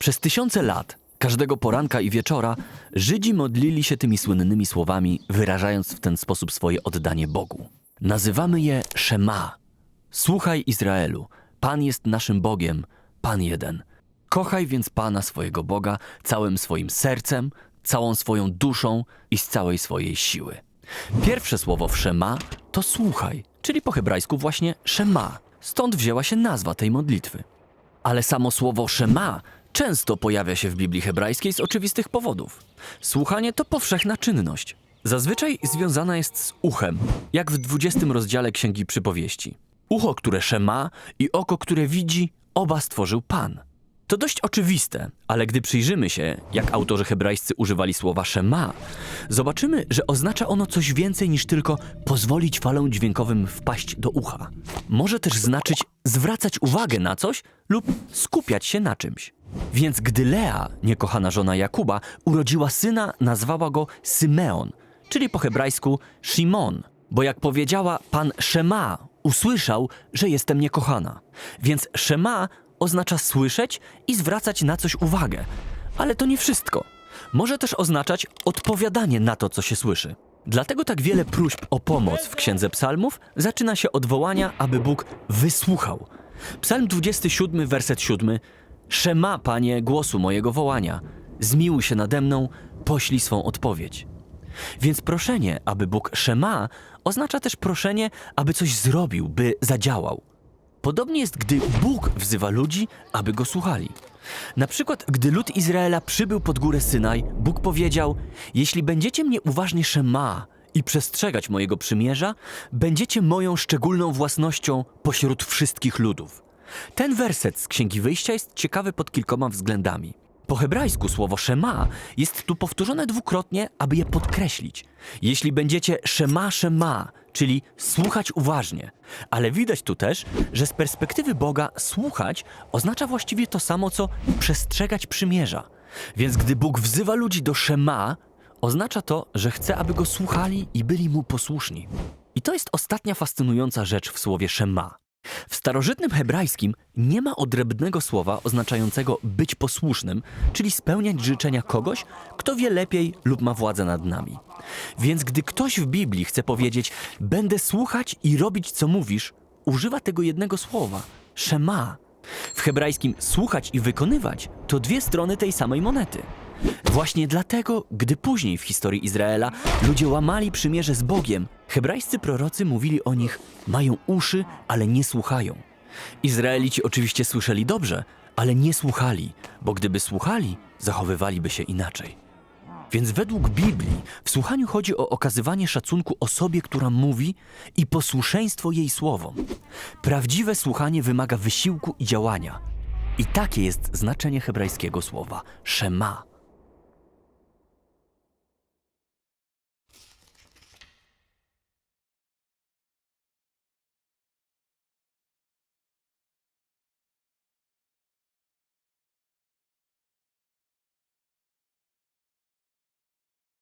Przez tysiące lat, każdego poranka i wieczora, Żydzi modlili się tymi słynnymi słowami, wyrażając w ten sposób swoje oddanie Bogu. Nazywamy je Szema. Słuchaj Izraelu, Pan jest naszym Bogiem, Pan jeden. Kochaj więc Pana swojego Boga całym swoim sercem, całą swoją duszą i z całej swojej siły. Pierwsze słowo w to słuchaj, czyli po hebrajsku właśnie Szema. Stąd wzięła się nazwa tej modlitwy. Ale samo słowo Szema często pojawia się w Biblii hebrajskiej z oczywistych powodów. Słuchanie to powszechna czynność. Zazwyczaj związana jest z uchem, jak w 20 rozdziale Księgi Przypowieści. Ucho, które szema i oko, które widzi, oba stworzył Pan. To dość oczywiste, ale gdy przyjrzymy się, jak autorzy hebrajscy używali słowa szema, zobaczymy, że oznacza ono coś więcej niż tylko pozwolić falom dźwiękowym wpaść do ucha. Może też znaczyć zwracać uwagę na coś lub skupiać się na czymś. Więc gdy Lea, niekochana żona Jakuba, urodziła syna, nazwała go Symeon, czyli po hebrajsku Shimon, bo jak powiedziała pan Szema, usłyszał, że jestem niekochana. Więc Szema oznacza słyszeć i zwracać na coś uwagę. Ale to nie wszystko. Może też oznaczać odpowiadanie na to, co się słyszy. Dlatego tak wiele próśb o pomoc w Księdze Psalmów zaczyna się od wołania, aby Bóg wysłuchał. Psalm 27, werset 7. Szema, Panie, głosu mojego wołania. Zmiłuj się nade mną, poślij swą odpowiedź. Więc proszenie, aby Bóg szema, oznacza też proszenie, aby coś zrobił, by zadziałał. Podobnie jest, gdy Bóg wzywa ludzi, aby go słuchali. Na przykład, gdy lud Izraela przybył pod górę Synaj, Bóg powiedział: Jeśli będziecie mnie uważnie szema i przestrzegać mojego przymierza, będziecie moją szczególną własnością pośród wszystkich ludów. Ten werset z Księgi Wyjścia jest ciekawy pod kilkoma względami. Po hebrajsku słowo szema jest tu powtórzone dwukrotnie, aby je podkreślić. Jeśli będziecie szema szema, czyli słuchać uważnie. Ale widać tu też, że z perspektywy Boga słuchać oznacza właściwie to samo, co przestrzegać przymierza. Więc gdy Bóg wzywa ludzi do szema, oznacza to, że chce, aby go słuchali i byli mu posłuszni. I to jest ostatnia fascynująca rzecz w słowie szema. W starożytnym hebrajskim nie ma odrębnego słowa oznaczającego być posłusznym, czyli spełniać życzenia kogoś, kto wie lepiej lub ma władzę nad nami. Więc gdy ktoś w Biblii chce powiedzieć, będę słuchać i robić co mówisz, używa tego jednego słowa szema. W hebrajskim słuchać i wykonywać to dwie strony tej samej monety. Właśnie dlatego, gdy później w historii Izraela ludzie łamali przymierze z Bogiem, hebrajscy prorocy mówili o nich: mają uszy, ale nie słuchają. Izraelici oczywiście słyszeli dobrze, ale nie słuchali, bo gdyby słuchali, zachowywaliby się inaczej. Więc według Biblii w słuchaniu chodzi o okazywanie szacunku osobie, która mówi i posłuszeństwo jej słowom. Prawdziwe słuchanie wymaga wysiłku i działania. I takie jest znaczenie hebrajskiego słowa szema.